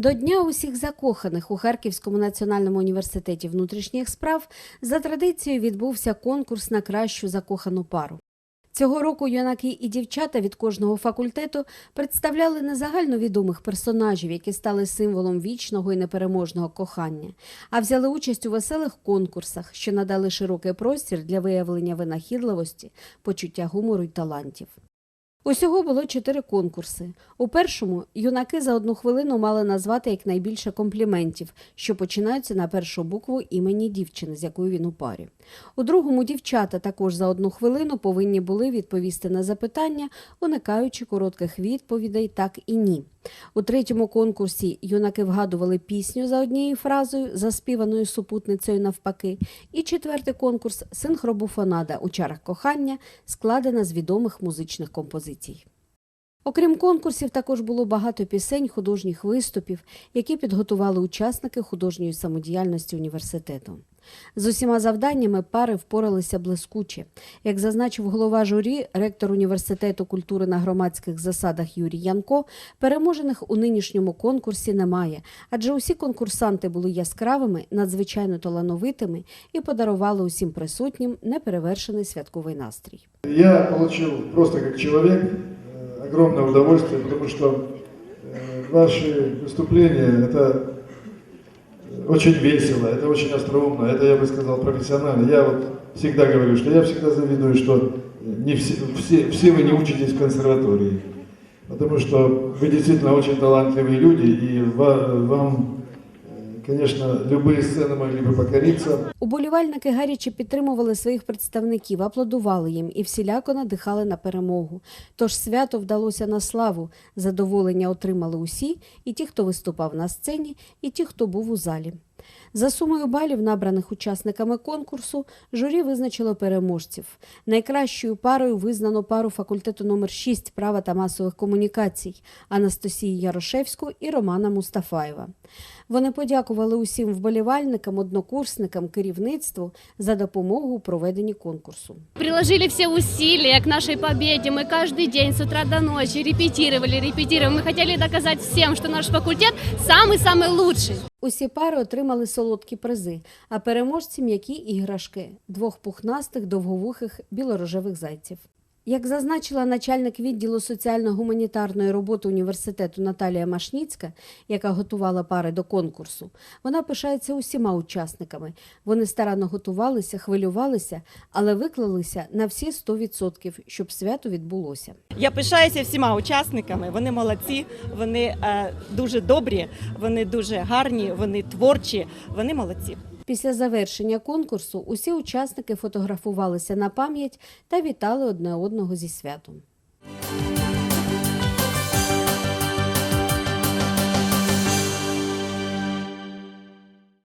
До Дня усіх закоханих у Харківському національному університеті внутрішніх справ за традицією відбувся конкурс на кращу закохану пару. Цього року юнаки і дівчата від кожного факультету представляли незагально відомих персонажів, які стали символом вічного і непереможного кохання, а взяли участь у веселих конкурсах, що надали широкий простір для виявлення винахідливості, почуття гумору й талантів. Усього було чотири конкурси. У першому юнаки за одну хвилину мали назвати якнайбільше компліментів, що починаються на першу букву імені дівчини, з якою він у парі. У другому дівчата також за одну хвилину повинні були відповісти на запитання, уникаючи коротких відповідей так і ні. У третьому конкурсі юнаки вгадували пісню за однією фразою, заспіваною супутницею навпаки. І четвертий конкурс синхробуфонада у чарах кохання, складена з відомих музичних композицій. Окрім конкурсів, також було багато пісень, художніх виступів, які підготували учасники художньої самодіяльності університету. З усіма завданнями пари впоралися блискуче. Як зазначив голова журі, ректор університету культури на громадських засадах Юрій Янко, переможених у нинішньому конкурсі немає, адже усі конкурсанти були яскравими, надзвичайно талановитими і подарували усім присутнім неперевершений святковий настрій. Я получил просто как человек э, огромное удовольствие, потому что э, ваши выступления это очень весело, это очень остроумно, это я бы сказал профессионально. Я вот всегда говорю, что я всегда завидую, что не все, все, все вы не учитесь в консерватории. Потому что вы действительно очень талантливые люди, и ва- вам, э, конечно, любые сцены могли бы покориться. Уболівальники гаряче підтримували своїх представників, аплодували їм і всіляко надихали на перемогу. Тож свято вдалося на славу. Задоволення отримали усі, і ті, хто виступав на сцені, і ті, хто був у залі. За сумою балів, набраних учасниками конкурсу, журі визначило переможців. Найкращою парою визнано пару факультету номер 6 права та масових комунікацій Анастасії Ярошевську і Романа Мустафаєва. Вони подякували усім вболівальникам, однокурсникам, керівництву за допомогу у проведенні конкурсу. Приложили все усилия к нашей победе. Мы каждый день с утра до ночи репетировали, репетировали. Мы хотели доказать всем, что наш факультет самый-самый лучший. Усі пари отримали солодкі призи, а переможці м'які іграшки двох пухнастих довговухих білорожевих зайців. Як зазначила начальник відділу соціально-гуманітарної роботи університету Наталія Машніцька, яка готувала пари до конкурсу, вона пишається усіма учасниками. Вони старанно готувалися, хвилювалися, але виклалися на всі 100%, щоб свято відбулося. Я пишаюся всіма учасниками. Вони молодці, вони е, дуже добрі, вони дуже гарні, вони творчі, вони молодці. Після завершення конкурсу усі учасники фотографувалися на пам'ять та вітали одне одного зі святом.